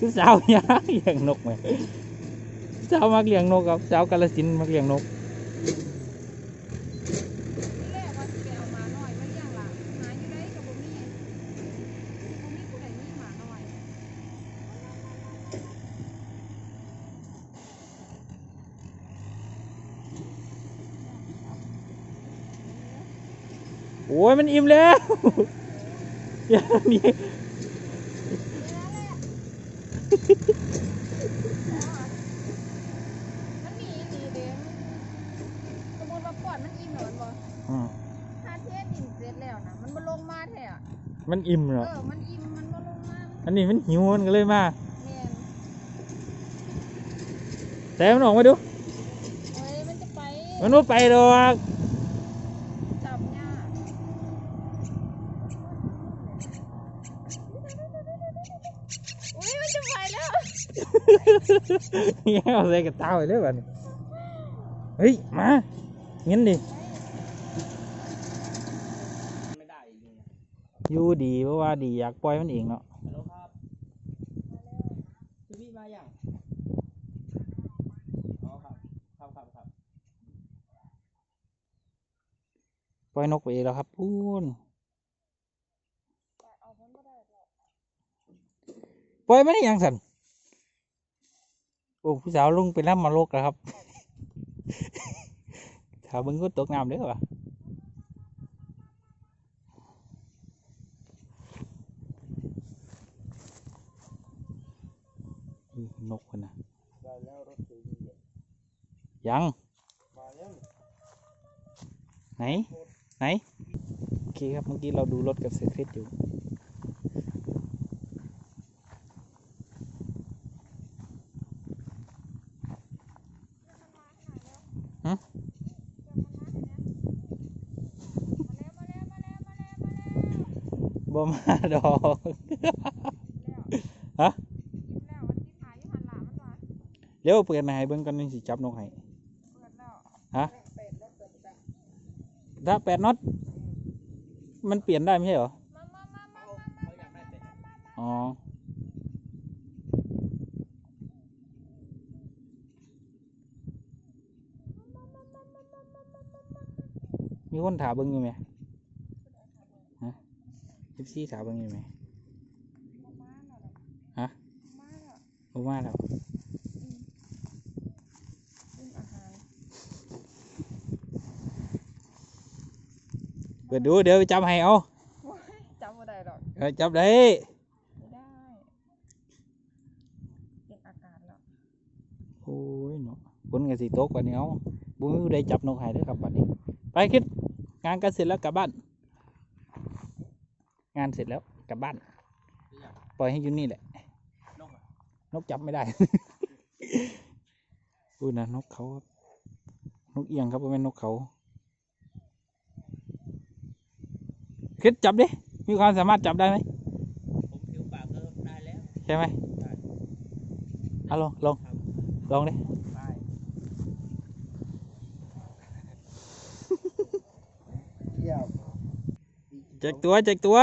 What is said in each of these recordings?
คือสาวยากเลี้ยงนกไหมสาวมักเลี้ยงนกครับสาวกาลสินมักเลี้ยงนกที่แรกว่าสิไปเอาหมาน้อยมาเลี้ยงล่ะหาอยู่ได้ก็บ่มีบ่มีผู้ใดมีหมาน้อยโอ้ยมันอิ่มแล้วอย่านี่ มันมีอีหลีเด้สมมุติว่าปอดมันอิ่มแล้วมันบ่อืมถ้าเทศดินเสร็จแล้วนะมันบ่ลงมาแท้อะมันอิ่มเอเนาะอมันอิ่มมันบ่ลงมาอันนี้มันหิวมันก็เลยมา แม่นแต่มันออกมาดูเอ้ยมันจะไป มันว่าไปดอก จับยากอุ้ยมันจะไปแล้ว แง่เอาใส่กระเต้าไปเลยบันเฮ้ย มาเงั้นดิ ไม่ได้อีกเลยอยู่ดีเพราะว่าดีอยากปล่อยมันเองเนาะ ฮัลโหลครับคือพี่มาอย่างอ๋อครับ ครับครับครับปล่อยนกไปเองแล้วครับพูนปล่อยมันได้ยังสัน โอ้ผู้สาวลงไปน้ำมาโลกแล้วครับถ้าเบึงก็ตกน้ำเด้อวะอืมนกคนนะได้แล้วรถสีดีอะยังมาแล้วไหน ไหน โอเคครับ เมื่อกี้เราดูรถกับเซคริสอยู่ มาแล้วมาแล้วมาแล้วมาแล้วมาแล้ว บ่มาดอกฮะกินแล้วมันกินหาอยู่หันหลังมันว่าเดี๋ยวเปิดมาให้เบิ่งกันนี่สิจับนกให้เปิดแล้วฮะเป็ดแล้วเปิดแล้วถ้าแปดน็อตมันเปลี่ยนได้ไม่ใช่เหรอมามามามาเขามาเขาอยากได้เป็ดอ๋อมีคนถามเบิ่งอยู่ไหมฮะยิป ซี่ถามเบิ่งอยู่ไหมมาแล้วฮะมาแล้วบ่มาแล้วกินอาหารเปิดดูเดี๋ยวไปจับให้เอาโอ้ยจำบ่ได้หรอกเออจับได้ไม่ได้เป็นอาการแล้วโอ้ยเนาะฝนก็สิตกกว่านี้เอาบ่มีผู้ใดจับนกให้เด้อครับบัดนี้ ไปคิดงานกันเสร็จแล้วกลับบ้าน งานเสร็จแล้วกลับบ้าน ปล่อยให้อยู่นี่แหละ นกอะนกจับไม่ได้ อุ้ยนะนกเขาครับนกเอียงครับไม่เป็นนกเขาคิดจับดิ มีความสามารถจับได้ไหมผมผิวปากก็ได้แล้ว ใช่ไหมได้เอาลองลองครับลองดิ ได้ เยี่ยม แจกตัวแจกตัว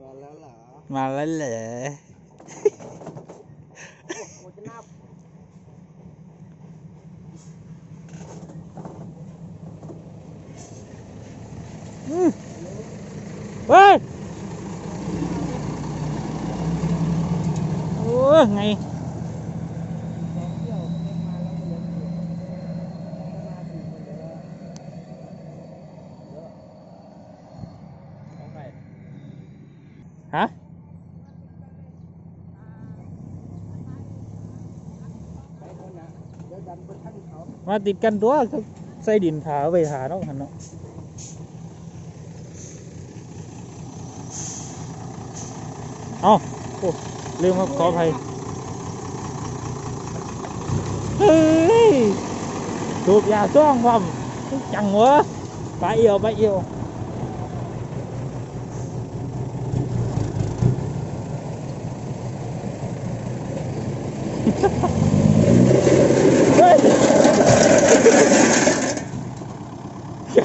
มาแล้วเหรอมาแล้วเหรอโอ้จะนับเฮ้ยโอ้ยไง สองเที่ยวเล่นมาแล้วก็ยังอยู่มาสี่คนเดียวแล้วเยอะของใคร ฮะไปคนนะเดี๋ยวดันไปทั้งเขามาติดกันตัว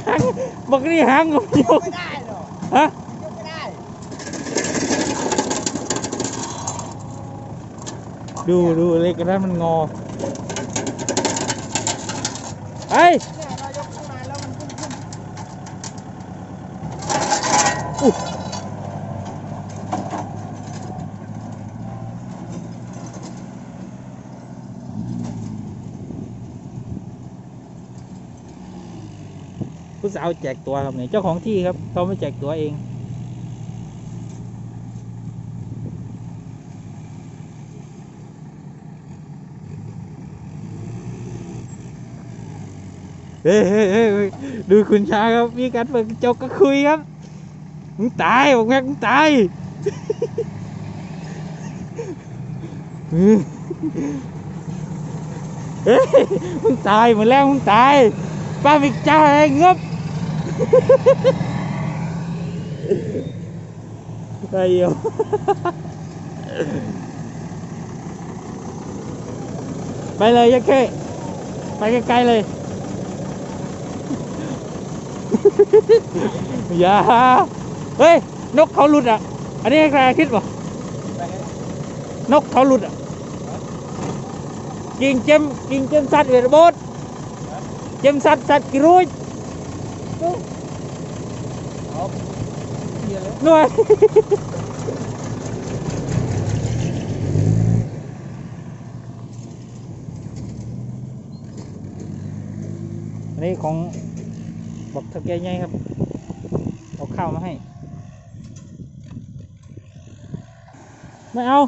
hãng bật đi hãng không vô hả? Đùa đùa lên cái đó mình ngò. Ấy Ui. ผู้สาวแจกตัวครับเนี่ยเจ้าของที่ครับเขาไม่แจกตัวเอง เฮ้ยเฮ้ยเฮ้ยดูคุณช้าครับมีการเปิดกระจกก็คุยครับมึงตายบอกแม่งมึงตายเฮ้ยมึงตายหมดแล้วมึงตายป้ามิกจ้าไอ้งบ ไอ้เหี้ยไปเลยยักษ์เข้ไปไกลๆเลยอย่าเฮ้ย นกเขาหลุดอะ อันนี้ใครคิดป่ะนกเขาหลุดอะ กินเจมกินเจมสัตว์เวทบดเจมสัตว์สัตว์กิรุย เหี้ยแล้วหน่วยอันนี้ของบอกทักแกใหญ่ครับเอาข้าวมาให้ ไม่เอา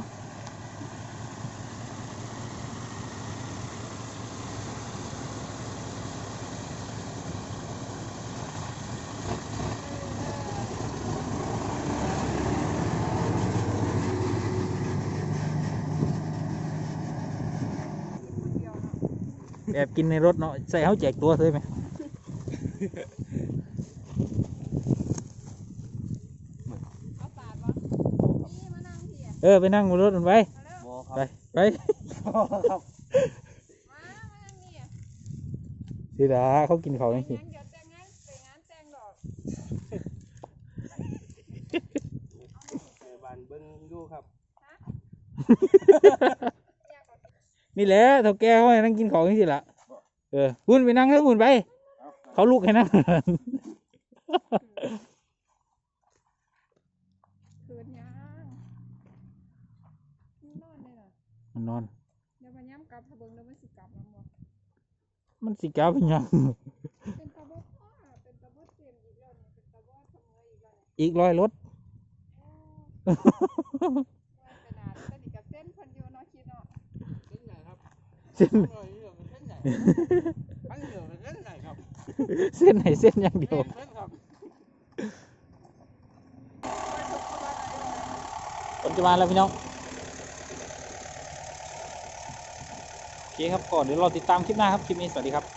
คนเดียวเนาะ แอบกินในรถเนาะใส่เขาแจกตัวเลยไหมเอาปาดวะนี่มานั่งเถียเออไปนั่งบนรถมันไปมาแล้วบอคไปรับไปครับมามานั่งนี่ทีละเขากินเขาไปวจังสิงานเดี๋ยวแต่งงานไปงานแต่งดอกเออบ้านเบิ้งอยู่ครับอยากเอา นี่แหละเท่าแกเขาให้นั่งกินของจังสิละเออหุ่นไปนั่งเถอะหุ่นไปเอาเขาลุกให้นั่งคืนยังนอนเลยน่ะมันนอน เดี๋ยวมันย้ำกลับถ้าเบิ่งแล้วมันสิกลับแล้วบ่มันสิกาเป็นหยังเป็นตะบ่พ่อเป็นตะบ่เต็มอีกแล้วนี่เป็นตะบ่ทำเงยอีกแล้วนี่อีกร้อยรถ เส้นเออเหลือเป็นเส้นไหนอันเหลือเป็นเส้นไหนครับเส้นไหนเส้นอย่างเดียวเส้นครับผมจะมาแล้วพี่น้อง โอเคครับก่อนเดี๋ยวเราติดตามคลิปหน้าครับ คลิปนี้สวัสดีครับ